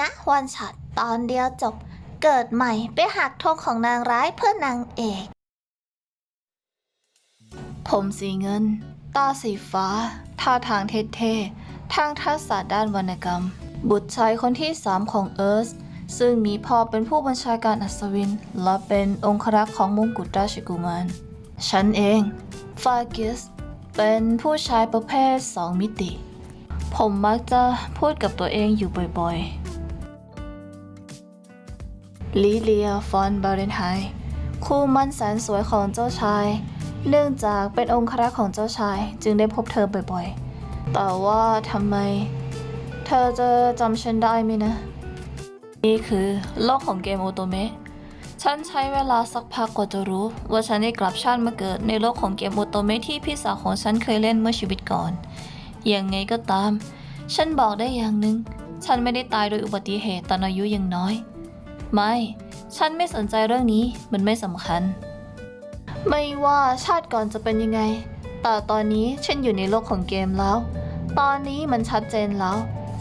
งะวันช็อตตอนเดียวจบ เกิดใหม่ไปหักธงของนางร้ายเพื่อนางเอก ผมสีเงิน ตาสีฟ้า ท่าทางเท่ๆ ทางทักษะด้านวรรณกรรม บุตรชายคนที่สามของเอิร์ธซึ่งมีพ่อเป็นผู้บัญชาการอัศวิน และเป็นองครักษ์ของมงกุฎราชกุมาร ฉันเอง ฟากิส เป็นผู้ชายประเภทสองมิติ ผมมักจะพูดกับตัวเองอยู่บ่อยๆ ลิเลีย ฟอนบาเรนไฮคู่มั่นแสนสวยของเจ้าชาย เนื่องจากเป็นองครักษ์ของเจ้าชายจึงได้พบเธอบ่อยๆ แต่ว่าทำไม เธอจะจำฉันได้ไหมนะ นี่คือโลกของเกมโอโตเมะฉันใช้เวลาสักพักกว่าจะรู้ ว่าฉันได้กลับชาติมาเกิดในโลกของเกมโอโตเมะที่พี่สาวของฉันเคยเล่นเมื่อชีวิตก่อน ยังไงก็ตาม ฉันบอกได้อย่างหนึ่งฉันไม่ได้ตายโดยอุบัติเหตุตอนอายุยังน้อย ไม่ ฉันไม่สนใจเรื่องนี้ มันไม่สำคัญ ไม่ว่าชาติก่อนจะเป็นยังไง แต่ตอนนี้ฉันอยู่ในโลกของเกมแล้ว ตอนนี้มันชัดเจนแล้ว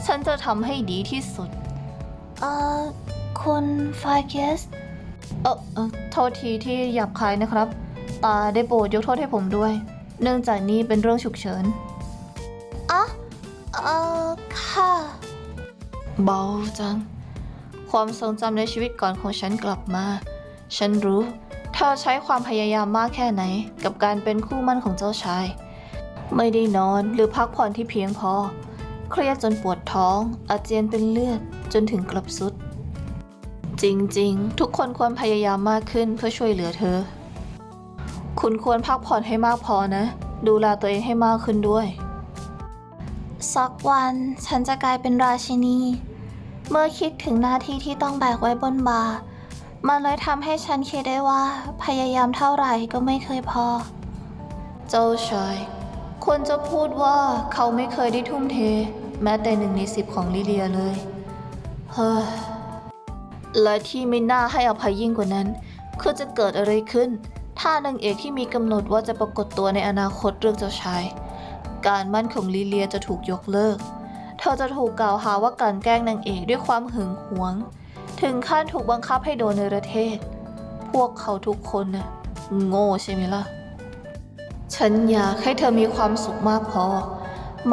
ฉันจะทำให้ดีที่สุด เอ่อ คุณฟาเกสเออเออโทษทีที่หยาบคายนะครับ ตาได้โปรดยกโทษให้ผมด้วย เนื่องจากนี้เป็นเรื่องฉุกเฉินอ๋อเอ่อ ค่ะ เบาจัง ความทรงจำในชีวิตก่อนของฉันกลับมา ฉันรู้ เธอใช้ความพยายามมากแค่ไหน กับการเป็นคู่มั่นของเจ้าชาย ไม่ได้นอนหรือพักผ่อนที่เพียงพอ เครียดจนปวดท้อง อาเจียนเป็นเลือด จนถึงกลับสุด จริงๆ ทุกคนควรพยายามมากขึ้นเพื่อช่วยเหลือเธอ คุณควรพักผ่อนให้มากพอนะ ดูแลตัวเองให้มากขึ้นด้วย สักวันฉันจะกลายเป็นราชินี เมื่อคิดถึงหน้าที่ที่ต้องแบกไว้บนบ่ามันเลยทำให้ฉันคิดได้ว่าพยายามเท่าไหร่ก็ไม่เคยพอเจ้าชายควรจะพูดว่าเขาไม่เคยได้ทุ่มเท แม้แต่หนึ่งในสิบของลิเลียเลย เฮ้ยและที่ไม่น่าให้อภัยยิ่งกว่านั้น คือจะเกิดอะไรขึ้น ถ้านางเอกที่มีกำหนดว่าจะปรากฏตัวในอนาคตเรื่องเจ้าชาย การมั่นของลิเลียจะถูกยกเลิก เธอจะถูกกล่าวหาว่ากลั่นแกล้งนางเอกด้วยความหึงหวง ถึงขั้นถูกบังคับให้โดนเนรเทศ พวกเขาทุกคนน่ะโง่ใช่ไหมล่ะ ฉันอยากให้เธอมีความสุขมากพอ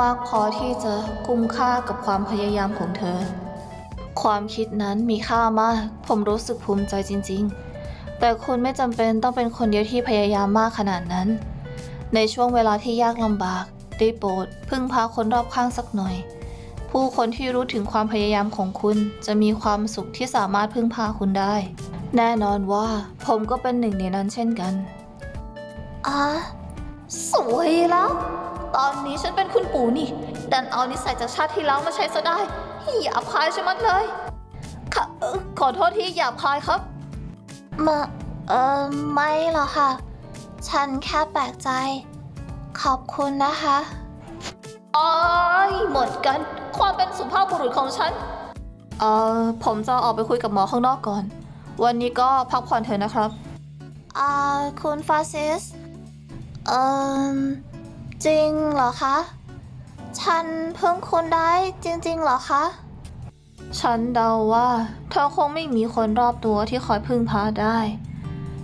มากพอที่จะคุ้มค่ากับความพยายามของเธอ ความคิดนั้นมีค่ามาก ผมรู้สึกภูมิใจจริง ๆ แต่คุณไม่จำเป็นต้องเป็นคนเดียวที่พยายามมากขนาดนั้น ในช่วงเวลาที่ยากลำบากได้โปรดพึ่งพาคนรอบข้างสักหน่อย ผู้คนที่รู้ถึงความพยายามของคุณจะมีความสุขที่สามารถพึ่งพาคุณได้ แน่นอนว่าผมก็เป็นหนึ่งในนั้นเช่นกันอ๋อสวยแล้ว ตอนนี้ฉันเป็นคุณปู่นี่ ดันเอานิสัยจากชาติที่แล้วมาใช้ซะได้หยาบคายใช่มัดเลยค่ะเอ่อขอโทษที่หยาบคายครับ มาเออไม่หรอกค่ะ ฉันแค่แปลกใจ ขอบคุณนะคะ อ้ายหมดกัน ความเป็นสุภาพบุรุษของฉัน เอ่อ ผมจะออกไปคุยกับหมอข้างนอกก่อน วันนี้ก็พักผ่อนเถอะนะครับ อ่า คุณฟาซิส เอ่อ จริงเหรอคะ ฉันเพิ่งคุณได้จริงๆเหรอคะ ฉันเดาว่าเธอคงไม่มีคนรอบตัวที่คอยพึ่งพาได้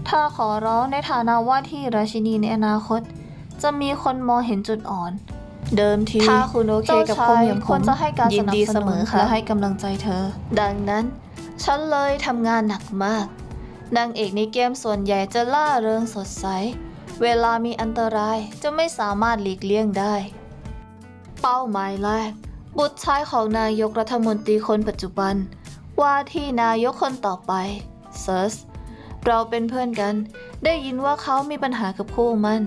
ถ้าขอร้องในฐานะว่าที่ราชินีในอนาคต จะมีคนมองเห็นจุดอ่อน เดิมทีถ้าคุณโอเคกับคนอย่างผมควรจะให้การยิสนนับดีสเสนุมนอค่ะและให้กำลังใจเธอ ดังนั้น ฉันเลยทำงานหนักมากนางเอกในเกมส่วนใหญ่จะล่าเริงสดใส เวลามีอันตรายจะไม่สามารถหลีกเลี่ยงได้ เป้าหมายแรก บุตรชายของนายกรัฐมนตรีคนปัจจุบัน ว่าที่นายกคนต่อไปเซิร์สเราเป็นเพื่อนกัน ได้ยินว่าเขามีปัญหากับคู่มัน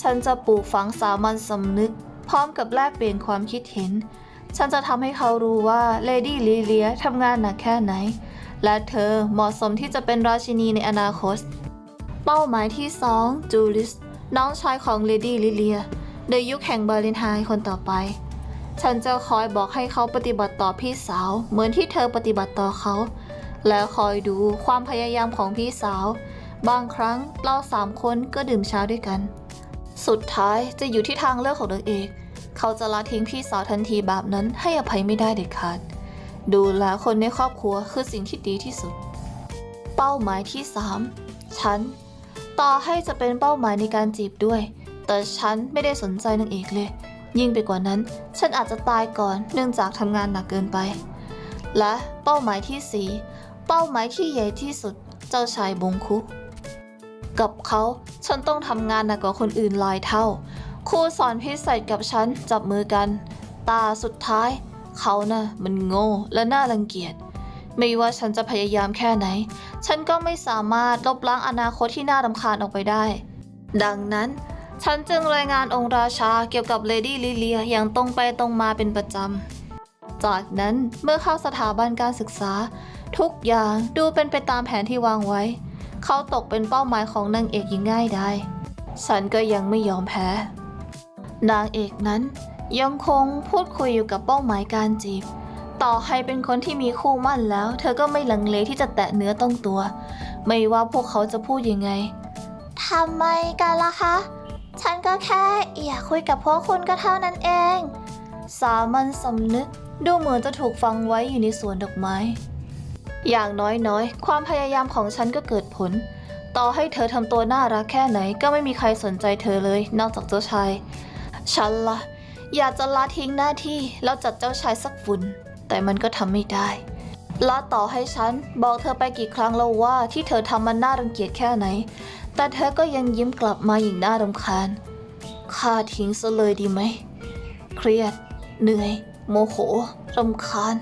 ฉันจะปลูกฝังสามัญสำนึก พร้อมกับแลกเปลี่ยนความคิดเห็น ฉันจะทำให้เขารู้ว่าเลดี้ลิเลียทำงานหนักแค่ไหน และเธอเหมาะสมที่จะเป็นราชินีในอนาคต เป้าหมายที่ 2 จูลิส น้องชายของเลดี้ลิเลียในยุคแห่งเบาเลนไฮคนต่อไป ฉันจะคอยบอกให้เขาปฏิบัติต่อพี่สาว เหมือนที่เธอปฏิบัติต่อเขา และคอยดูความพยายามของพี่สาว บางครั้งเราสามคนก็ดื่มชาด้วยกัน สุดท้ายจะอยู่ที่ทางเลือกของนางเอก เขาจะละทิ้งพี่สาวทันทีแบบนั้นให้อภัยไม่ได้เด็ดขาด ดูแลคนในครอบครัวคือสิ่งที่ดีที่สุด เป้าหมายที่ 3 ฉัน ต่อให้จะเป็นเป้าหมายในการจีบด้วย แต่ฉันไม่ได้สนใจนางเอกเลย ยิ่งไปกว่านั้น ฉันอาจจะตายก่อนเนื่องจากทำงานหนักเกินไป และเป้าหมายที่ 4 เป้าหมายที่ใหญ่ที่สุด เจ้าชายบงคุก กับเขาฉันต้องทำงานหนักกว่าคนอื่นหลายเท่า ครูสอนพิเศษกับฉันจับมือกัน ตาสุดท้าย เขาน่ะมันโง่และน่ารังเกียจ ไม่ว่าฉันจะพยายามแค่ไหน ฉันก็ไม่สามารถลบล้างอนาคตที่น่ารำคาญออกไปได้ ดังนั้น ฉันจึงรายงานองค์ราชาเกี่ยวกับเลดี้ลิเลียอย่างตรงไปตรงมาเป็นประจำ จากนั้นเมื่อเข้าสถาบันการศึกษา ทุกอย่างดูเป็นไปตามแผนที่วางไว้ เขาตกเป็นเป้าหมายของนางเอกอย่างง่ายได้ ฉันก็ยังไม่ยอมแพ้ นางเอกนั้นยังคงพูดคุยอยู่กับเป้าหมายการจีบ ต่อให้เป็นคนที่มีคู่มั่นแล้ว เธอก็ไม่ลังเลที่จะแตะเนื้อต้องตัว ไม่ว่าพวกเขาจะพูดยังไงทำไมกันล่ะคะ ฉันก็แค่อยากคุยกับพวกคุณก็เท่านั้นเอง สามัญสำนึกดูเหมือนจะถูกฟังไว้อยู่ในสวนดอกไม้ อย่างน้อยๆ ความพยายามของฉันก็เกิดผล ต่อให้เธอทำตัวน่ารักแค่ไหนก็ไม่มีใครสนใจเธอเลย นอกจากเจ้าชาย ฉันละ่ะ อยากจะละทิ้งหน้าที่แล้วจัดเจ้าชายสักฝุ่น แต่มันก็ทำไม่ได้ละต่อให้ฉัน บอกเธอไปกี่ครั้งแล้วว่าที่เธอทำมันน่ารังเกียจแค่ไหน แต่เธอก็ยังยิ้มกลับมาอย่างน่ารำคาญข้าทิ้งซะเลยดีไหม เครียด เหนื่อย โมโหรำคาญ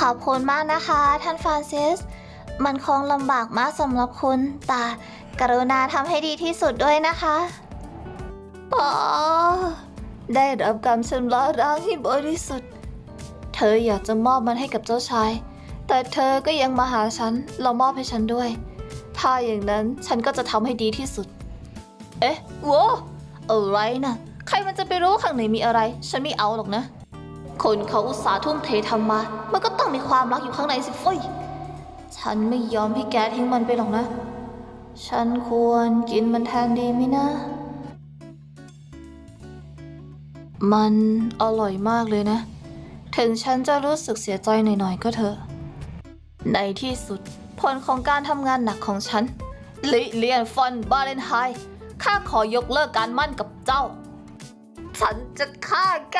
ขอบคุณมากนะคะ ท่านฟรานซิส มันคงลำบากมากสำหรับคุณ แต่กรุณาทำให้ดีที่สุดด้วยนะคะอ๋อได้รับการชำระล้างให้บริสุทธิ์ เธออยากจะมอบมันให้กับเจ้าชาย แต่เธอก็ยังมาหาฉันเรามอบให้ฉันด้วย ถ้าอย่างนั้นฉันก็จะทำให้ดีที่สุด เอ๊ะโว้อะไรนะใครมันจะไปรู้ข้างในมีอะไร ฉันไม่เอาหรอกนะ คนเขาอุตส่าห์ทุ่มเททำมา มันก็ ต้องมีความรักอยู่ข้างในสิเฟ้ยฉันไม่ยอมให้แกทิ้งมันไปหรอกนะ ฉันควรกินมันแทนดีไหมนะ มันอร่อยมากเลยนะ ถึงฉันจะรู้สึกเสียใจหน่อยๆก็เถอะ ในที่สุด ผลของการทำงานหนักของฉัน ลิเลียนฟอนบาเลนไฮข้าขอยกเลิกการมั่นกับเจ้า ฉันจะฆ่าแก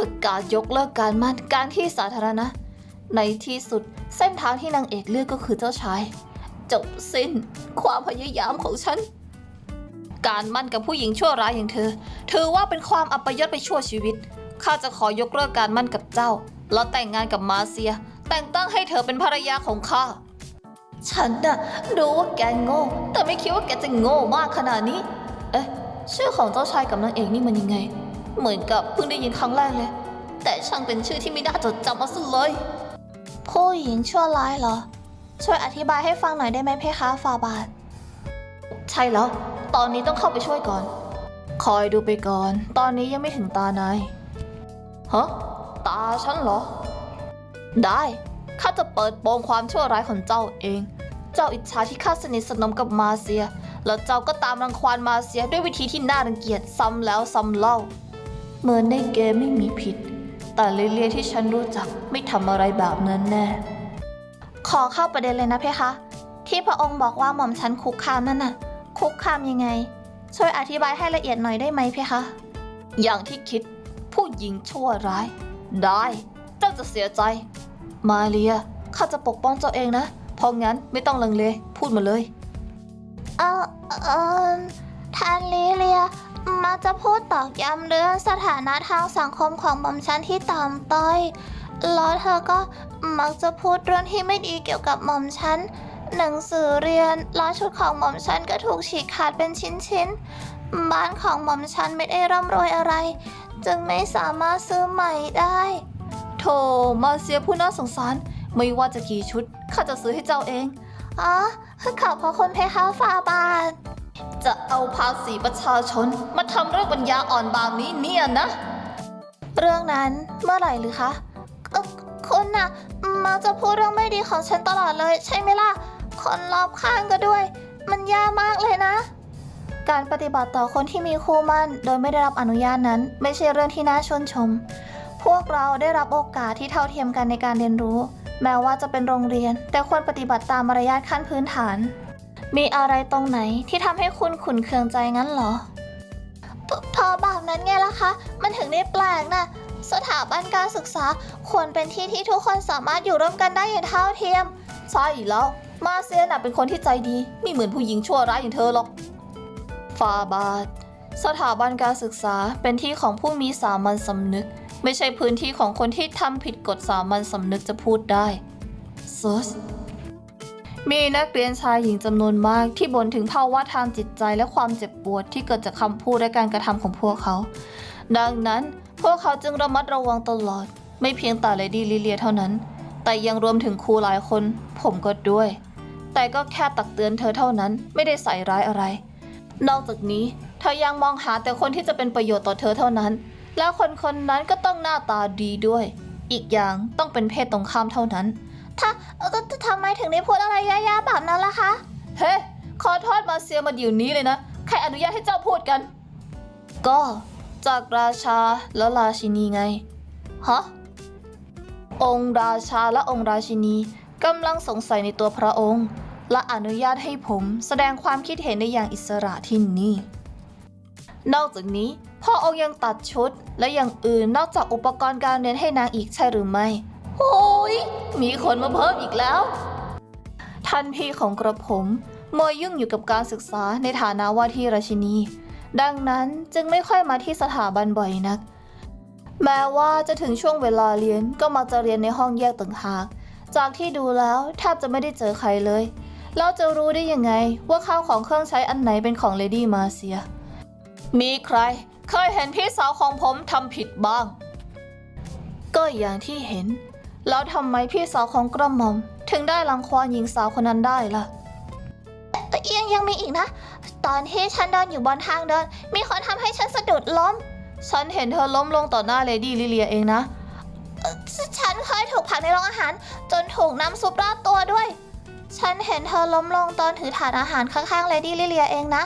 ประกาศยกเลิกการมั่นการที่สาธารณะ ในที่สุดเส้นทางที่นางเอกเลือกก็คือเจ้าชาย จบสิ้นความพยายามของฉัน การมั่นกับผู้หญิงชั่วร้ายอย่างเธอ ถือว่าเป็นความอัปยศไปชั่วชีวิต ข้าจะขอยกเลิกการมั่นกับเจ้า แล้วแต่งงานกับมาเซีย แต่งตั้งให้เธอเป็นภรรยาของข้าฉันน่ะรู้ว่าแกโง่ แต่ไม่คิดว่าแกจะโง่มากขนาดนี้ เอ๊ะชื่อของเจ้าชายกับนางเอกนี่มันยังไง เหมือนกับเพิ่งได้ยินครั้งแรกเลย แต่ช่างเป็นชื่อที่ไม่น่าจดจำเอาซะเลย ผู้หญิงชั่วร้ายเหรอ ช่วยอธิบายให้ฟังหน่อยได้ไหมเพคะฟาบาทใช่แล้ว ตอนนี้ต้องเข้าไปช่วยก่อน คอยดูไปก่อน ตอนนี้ยังไม่ถึงตานายฮะตาฉันเหรอ ได้ข้าจะเปิดโปงความชั่วร้ายของเจ้าเอง เจ้าอิจฉาที่ข้าสนิทสนมกับมาเซีย แล้วเจ้าก็ตามรังควานมาเซียด้วยวิธีที่น่ารังเกียจซ้ำแล้วซ้ำเล่า เหมือนในเกมไม่มีผิด แต่ลิเลียที่ฉันรู้จักไม่ทำอะไรแบบนั้นแน่ ขอเข้าประเด็นเลยนะเพคะ ที่พระองค์บอกว่าหม่อมฉันคุกคามนั่นน่ะ คุกคามยังไง ช่วยอธิบายให้ละเอียดหน่อยได้ไหมเพคะ อย่างที่คิด ผู้หญิงชั่วร้าย ได้เจ้าจะเสียใจ มาเรียข้าจะปกป้องเจ้าเองนะ เพราะงั้นไม่ต้องลังเล พูดมาเลย เออเออท่านลิเลีย มักจะพูดตอกย้ำเรื่องสถานะทางสังคมของหม่อมฉันที่ต่ำต้อย แล้วเธอก็มักจะพูดเรื่องที่ไม่ดีเกี่ยวกับหม่อมฉัน หนังสือเรียนและชุดของหม่อมฉันก็ถูกฉีกขาดเป็นชิ้นๆ บ้านของหม่อมฉันไม่ได้ร่ำรวยอะไร จึงไม่สามารถซื้อใหม่ได้โธ่มาเซียผู้น่าสงสาร ไม่ว่าจะกี่ชุดข้าจะซื้อให้เจ้าเอง อ๋อขอบพระคุณเพคะฟาบาท จะเอาภาษีประชาชน มาทำเรื่องปัญญาอ่อนบางนี้เนี่ยนะ เรื่องนั้นเมื่อไหร่หรือคะเอ่อคุณน่ะมักจะพูดเรื่องไม่ดีของฉันตลอดเลย ใช่ไหมล่ะ คนรอบข้างก็ด้วย มันแย่มากเลยนะ การปฏิบัติต่อคนที่มีคู่มั่น โดยไม่ได้รับอนุญาตนั้น ไม่ใช่เรื่องที่น่าชื่นชม พวกเราได้รับโอกาสที่เท่าเทียมกันในการเรียนรู้ แม้ว่าจะเป็นโรงเรียน แต่ควรปฏิบัติตามมารยาทขั้นพื้นฐาน มีอะไรตรงไหนที่ทำให้คุณขุนเคืองใจงั้นเหรอ พพอแบบนั้นไงล่ะคะ มันถึงได้แปลกนะสถาบันการศึกษาควรเป็นที่ที่ทุกคนสามารถอยู่ร่วมกันได้อย่างเท่าเทียม ใช่แล้ว มาเซียน่ะเป็นคนที่ใจดี ไม่เหมือนผู้หญิงชั่วร้ายอย่างเธอหรอก ฟาบาทสถาบันการศึกษาเป็นที่ของผู้มีสามัญสำนึก ไม่ใช่พื้นที่ของคนที่ทำผิดกฎสามัญสำนึกจะพูดได้ซส มีนักเรียนชายหญิงจำนวนมากที่บ่นถึงภาวะทางจิตใจและความเจ็บปวดที่เกิดจากคำพูดและการกระทำของพวกเขา ดังนั้นพวกเขาจึงระมัดระวังตลอด ไม่เพียงแต่เลดี้ลิเลียเท่านั้น แต่ยังรวมถึงครูหลายคน ผมก็ด้วย แต่ก็แค่ตักเตือนเธอเท่านั้นไม่ได้ใส่ร้ายอะไร นอกจากนี้เธอยังมองหาแต่คนที่จะเป็นประโยชน์ต่อเธอเท่านั้น แล้วคนคนนั้นก็ต้องหน้าตาดีด้วย อีกอย่างต้องเป็นเพศตรงข้ามเท่านั้น ถ้า เอ่อทำไมถึงได้พูดอะไรยาๆแบบนั้นล่ะคะ เฮ้ขอโทษมาเซียมาเดี๋ยวนี้เลยนะ ใครอนุญาตให้เจ้าพูดกัน ก็จากราชาและราชินีไง ฮะ องค์ราชาและองค์ราชินีกำลังสงสัยในตัวพระองค์ และอนุญาตให้ผมแสดงความคิดเห็นในอย่างอิสระที่นี่ นอกจากนี้พ่อองค์ยังตัดชุดและอย่างอื่นนอกจากอุปกรณ์การเรียนให้นางอีกใช่หรือไม่ โอ้ยมีคนมาเพิ่มอีกแล้วท่านพี่ของกระผมมัวยุ่งอยู่กับการศึกษาในฐานะว่าที่ราชินี ดังนั้นจึงไม่ค่อยมาที่สถาบันบ่อยนัก แม้ว่าจะถึงช่วงเวลาเรียนก็มักจะเรียนในห้องแยกต่างหาก จากที่ดูแล้วแทบจะไม่ได้เจอใครเลยแล้วจะรู้ได้ยังไงว่าข้าวของเครื่องใช้อันไหนเป็นของเลดี้มาเซีย มีใครเคยเห็นพี่สาวของผมทำผิดบ้าง ก็อย่างที่เห็น แล้วทำไมพี่สาวของกระหม่อม ถึงได้รังควานหญิงสาวคนนั้นได้ล่ะแต่ยังยังมีอีกนะ ตอนที่ฉันเดินอยู่บนทางเดิน มีคนทำให้ฉันสะดุดล้ม ฉันเห็นเธอล้มลงต่อหน้าเลดี้ลิเลียเองนะเอ่อฉฉันเคยถูกผลักในโรงอาหาร จนถูกน้ำซุปราดตัวด้วย ฉันเห็นเธอล้มลงตอนถือถาดอาหารข้างๆเลดี้ลิเลียเองนะ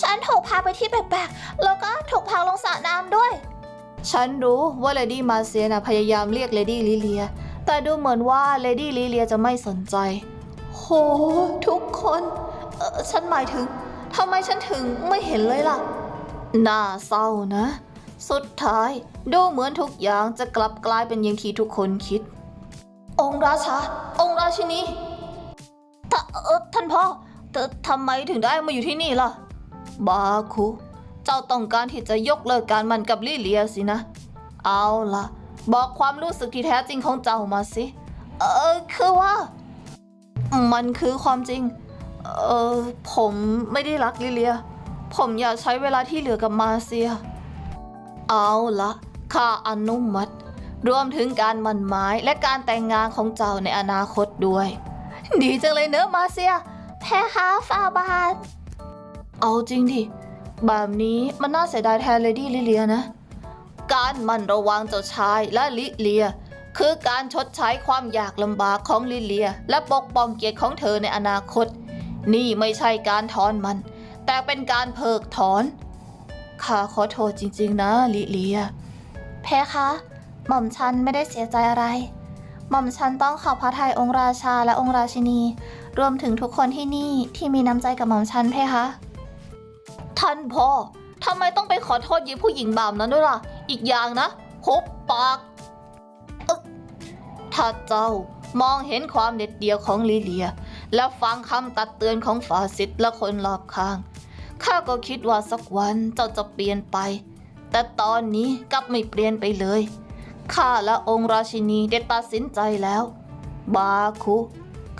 ฉันถูกพาไปที่แปลกๆแล้วก็ถูกพาลงสระน้ำด้วย ฉันรู้ว่าเลดี้มาเซียนะพยายามเรียกเลดี้ลิเลีย แต่ดูเหมือนว่าเลดี้ลิเลียจะไม่สนใจ โห ทุกคนเออฉันหมายถึงทำไมฉันถึงไม่เห็นเลยล่ะ น่าเศร้านะ สุดท้ายดูเหมือนทุกอย่างจะกลับกลายเป็นอย่างที่ทุกคนคิด องค์ราชา องค์ราชินีท่านพ่อทำไมถึงได้มาอยู่ที่นี่ล่ะ บาคุ เจ้าต้องการที่จะยกเลิกการมันกับลิเลียสินะ เอาล่ะ บอกความรู้สึกที่แท้จริงของเจ้ามาสิ เออคือว่า มันคือความจริง เออผมไม่ได้รักลิเลีย ผมอยากใช้เวลาที่เหลือกับมาเซีย เอาละข้าอนุมัติ รวมถึงการมันหมายและการแต่งงานของเจ้าในอนาคตด้วย ดีจังเลยเนอะมาเซีย แพ้ค้าฟาบาทเอาจริงดิ แบบนี้มันน่าเสียดายแทนเลดี้ลิเลียนะ การมันระวังเจ้าชายและลิเลีย คือการชดใช้ความยากลำบากของลิเลีย และปกป้องเกียรติของเธอในอนาคต นี่ไม่ใช่การถอนมัน แต่เป็นการเพิกถอนข้าขอโทษจริง ๆ นะลิเลีย เพคะหม่อมฉันไม่ได้เสียใจอะไร หม่อมฉันต้องขอบพระทัยองค์ราชาและองค์ราชินี รวมถึงทุกคนที่นี่ที่มีน้ำใจกับหม่อมฉันเพคะ ท่านพ่อทำไมต้องไปขอโทษยีผู้หญิงแบบนั้นด้วยล่ะ อีกอย่างนะหุบปากอ๊ะถ้าเจ้ามองเห็นความเด็ดเดี่ยวของลิเลีย และฟังคำตักเตือนของฝาสิทธิ์และคนรอบข้าง ข้าก็คิดว่าสักวันเจ้าจะเปลี่ยนไป แต่ตอนนี้กลับไม่เปลี่ยนไปเลย ข้าและองค์ราชินีได้ตัดสินใจแล้ว บาคุ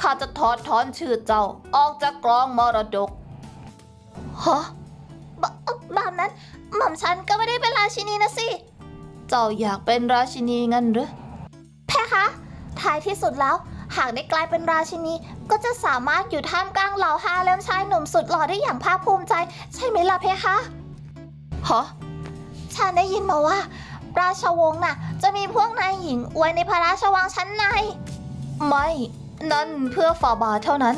ข้าจะถอดถอนชื่อเจ้าออกจากกรองมรดกฮะ บแบบนั้น หม่อมฉันก็ไม่ได้เป็นราชินีนะสิ เจ้าอยากเป็นราชินีงั้นหรือเพคะ ท้ายที่สุดแล้ว หากได้กลายเป็นราชินี ก็จะสามารถอยู่ท่ามกลางเหล่าฮาเลมชายหนุ่มสุดหล่อได้อย่างภาคภูมิใจ ใช่ไหมล่ะเพคะฮะฉันได้ยินมาว่า ราชวงศ์น่ะ จะมีพวกนายหญิงไว้ในพระราชวังชั้นใน ไม่ นั่นเพื่อฝ่าบาทเท่านั้น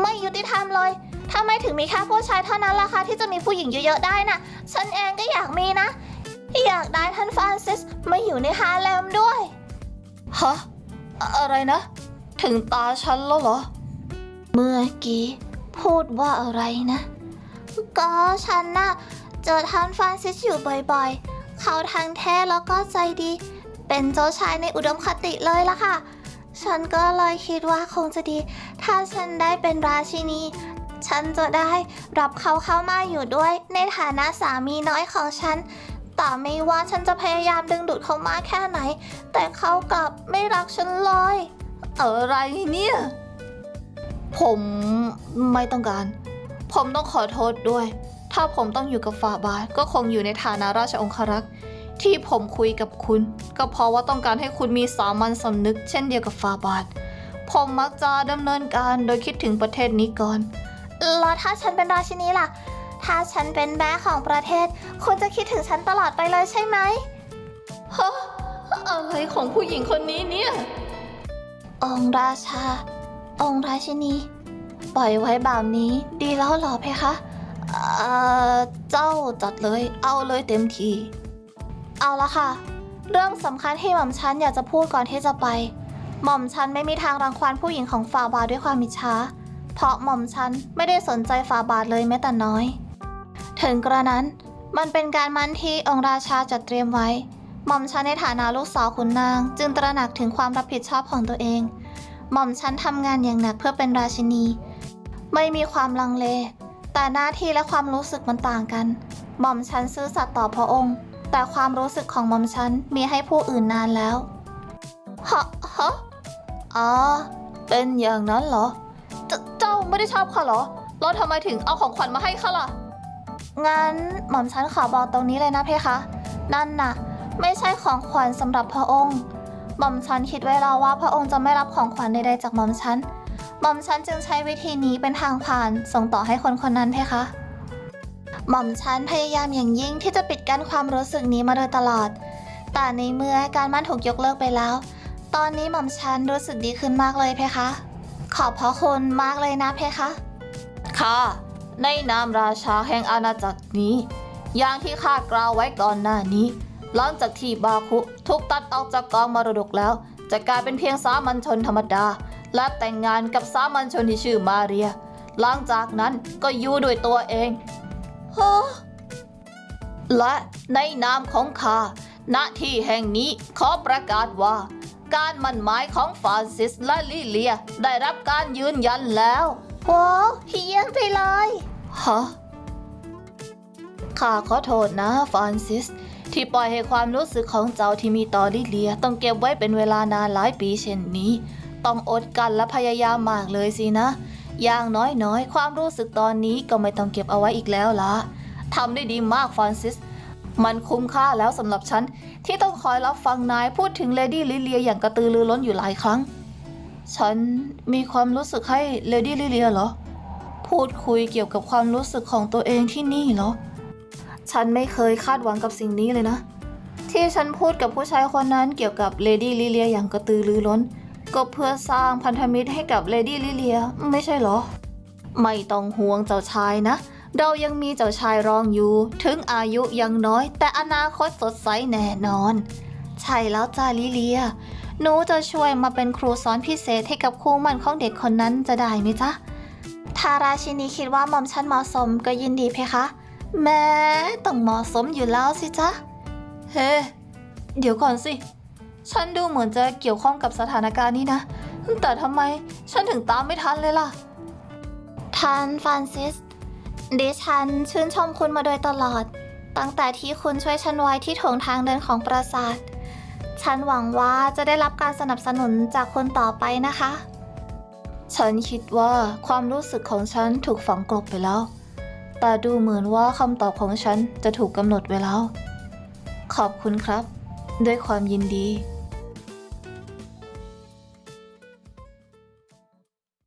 ไม่ยุติธรรมเลย ทำไมถึงมีแค่ผู้ชายเท่านั้นล่ะคะที่จะมีผู้หญิงเยอะๆได้น่ะฉันเองก็อยากมีนะ อยากได้ท่านฟรานซิสมาอยู่ในฮาเลมด้วย ฮะ อะไรนะ ถึงตาฉันแล้วเหรอ เมื่อกี้ พูดว่าอะไรนะ ก็ฉันน่ะเจอท่านฟรานซิสอยู่บ่อยๆ เขาทั้งแท้แล้วก็ใจดี เป็นเจ้าชายในอุดมคติเลยล่ะค่ะ ฉันก็เลยคิดว่าคงจะดี ถ้าฉันได้เป็นราชินี ฉันจะได้รับเขาเข้ามาอยู่ด้วย ในฐานะสามีน้อยของฉัน แต่ไม่ว่าฉันจะพยายามดึงดูดเขามากแค่ไหน แต่เขากลับไม่รักฉันเลย อะไรเนี่ย ผมไม่ต้องการ ผมต้องขอโทษด้วย ถ้าผมต้องอยู่กับฝ่าบาทก็คงอยู่ในฐานะราชองครักษ์ที่ผมคุยกับคุณ ก็เพราะว่าต้องการให้คุณมีสามัญสำนึกเช่นเดียวกับฝ่าบาท ผมมักจะดำเนินการโดยคิดถึงประเทศนี้ก่อน แล้วถ้าฉันเป็นราชินีล่ะ ถ้าฉันเป็นแม่ของประเทศ คุณจะคิดถึงฉันตลอดไปเลยใช่ไหมฮะอะไรของผู้หญิงคนนี้เนี่ย องค์ราชา องค์ราชินี ปล่อยไว้แบบนี้ดีแล้วเหรอเพคะ เอ่อ เจ้าจัดเลย เอาเลยเต็มที เอาละค่ะ เรื่องสำคัญที่หม่อมฉันอยากจะพูดก่อนที่จะไป หม่อมฉันไม่มีทางรังควานผู้หญิงของฟาบาทด้วยความมิจฉา เพราะหม่อมฉันไม่ได้สนใจฟาบาทเลยแม้แต่น้อย ถึงกระนั้นมันเป็นการมั่นที่องค์ราชาจัดเตรียมไว้ หม่อมฉันในฐานะลูกสาวขุนนาง จึงตระหนักถึงความรับผิดชอบของตัวเอง หม่อมฉันทำงานอย่างหนักเพื่อเป็นราชินี ไม่มีความลังเล แต่หน้าที่และความรู้สึกมันต่างกัน หม่อมฉันซื่อสัตย์ต่อพระองค์ แต่ความรู้สึกของหม่อมฉันมีให้ผู้อื่นนานแล้วฮะฮะอ๋อเป็นอย่างนั้นเหรอ ไม่ได้ชอบข้าเหรอ แล้วทำไมถึงเอาของขวัญมาให้ข้าล่ะ งั้นหม่อมฉันขอบอกตรงนี้เลยนะเพคะ นั่นน่ะ ไม่ใช่ของขวัญสำหรับพระองค์ หม่อมฉันคิดไว้แล้วว่าพระองค์จะไม่รับของขวัญใดๆจากหม่อมฉัน หม่อมฉันจึงใช้วิธีนี้เป็นทางผ่านส่งต่อให้คนคนนั้นเพคะ หม่อมฉันพยายามอย่างยิ่งที่จะปิดกั้นความรู้สึกนี้มาโดยตลอด แต่ในเมื่อการมั่นถูกยกเลิกไปแล้ว ตอนนี้หม่อมฉันรู้สึกดีขึ้นมากเลยเพคะ ขอบพระคุณมากเลยนะเพคะข้าในนามราชาแห่งอาณาจักรนี้ อย่างที่ข้ากล่าวไว้ก่อนหน้านี้ หลังจากที่บาคุถูกตัดออกจากกองมรดกแล้ว จะกลายเป็นเพียงสามัญชนธรรมดา และแต่งงานกับสามัญชนที่ชื่อมาเรีย หลังจากนั้นก็อยู่ด้วยตัวเองฮและในนามของข้าณที่แห่งนี้ขอประกาศว่า การมั่นหมายของฟรานซิสและลิเลีย ได้รับการยืนยันแล้วว้าวเฮียงไปเลยฮะข้าขอโทษนะฟรานซิส ที่ปล่อยให้ความรู้สึกของเจ้าที่มีต่อลิเลีย ต้องเก็บไว้เป็นเวลานานหลายปีเช่นนี้ ต้องอดกันและพยายามมากเลยสินะ อย่างน้อยๆ ความรู้สึกตอนนี้ก็ไม่ต้องเก็บเอาไว้อีกแล้วละทำได้ดีมากฟรานซิส มันคุ้มค่าแล้วสำหรับฉัน ที่ต้องคอยรับฟังนายพูดถึงเลดี้ลิเลียอย่างกระตือรือร้นอยู่หลายครั้ง ฉันมีความรู้สึกให้เลดี้ลิเลียเหรอ พูดคุยเกี่ยวกับความรู้สึกของตัวเองที่นี่เหรอ ฉันไม่เคยคาดหวังกับสิ่งนี้เลยนะ ที่ฉันพูดกับผู้ชายคนนั้นเกี่ยวกับเลดี้ลิเลียอย่างกระตือรือร้น ก็เพื่อสร้างพันธมิตรให้กับเลดี้ลิเลียไม่ใช่เหรอ ไม่ต้องห่วงเจ้าชายนะ เรายังมีเจ้าชายรองอยู่ ถึงอายุยังน้อย แต่อนาคตสดใสแน่นอน ใช่แล้วจ้าลิเลีย หนูจะช่วยมาเป็นครูสอนพิเศษให้กับคู่มันของเด็กคนนั้นจะได้ไหมจ๊ะถ้าราชินีคิดว่าหม่อมฉันเหมาะสมก็ยินดีเพคะ แม้ต้องเหมาะสมอยู่แล้วสิจ๊ะ เฮ้ เดี๋ยวก่อนสิ ฉันดูเหมือนจะเกี่ยวข้องกับสถานการณ์นี้นะ แต่ทำไมฉันถึงตามไม่ทันเลยล่ะ ท่านฟรานซิส ดิฉันชื่นชมคุณมาโดยตลอด ตั้งแต่ที่คุณช่วยฉันไว้ที่โถงทางเดินของปราสาท ฉันหวังว่าจะได้รับการสนับสนุนจากคุณต่อไปนะคะ ฉันคิดว่าความรู้สึกของฉันถูกฝังกลบไปแล้ว แต่ดูเหมือนว่าคำตอบของฉันจะถูกกำหนดไว้แล้ว ขอบคุณครับ ด้วยความยินดี